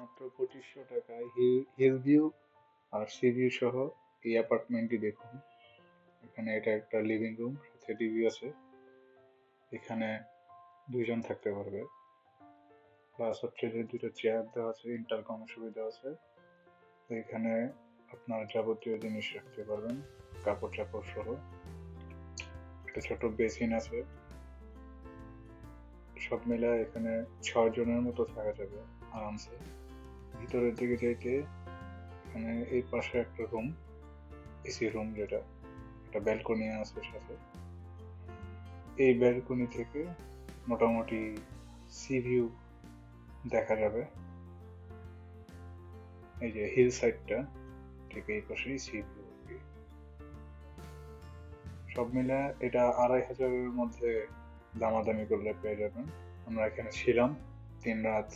মাত্র পঁচিশশো টাকায় হিল ভিউ আর সি ভিউ সহ এই অ্যাপার্টমেন্টটি দেখুন। এখানে এটা একটা লিভিং রুম সাথে টিভি আছে। এখানে দুইজন থাকতে পারবে। প্লাস হচ্ছে যে দুটো চেয়ার দেওয়া আছে ইন্টারকম সুবিধা আছে। তো এখানে আপনার যাবতীয় জিনিস রাখতে পারবেন কাপড় চাপড় সহ। একটা ছোট বেসিন আছে। সব মিলে এখানে ছয় জনের মতো থাকা যাবে, আরামসে। ভিতরের দিকে যাইতে এখানে এই পাশে একটা রুম এসি রুম যেটা, একটা ব্যালকনি আছে সাথে। এই ব্যালকনি থেকে মোটামুটি সি ভিউ দেখা যাবে। এই যে হিল সাইডটা ঠিক এই পাশেই সি ভিউ সব মিলে এটা আড়াই হাজারের মধ্যে দামাদামি করলে পেয়ে যাবেন। আমরা এখানে ছিলাম তিন রাত।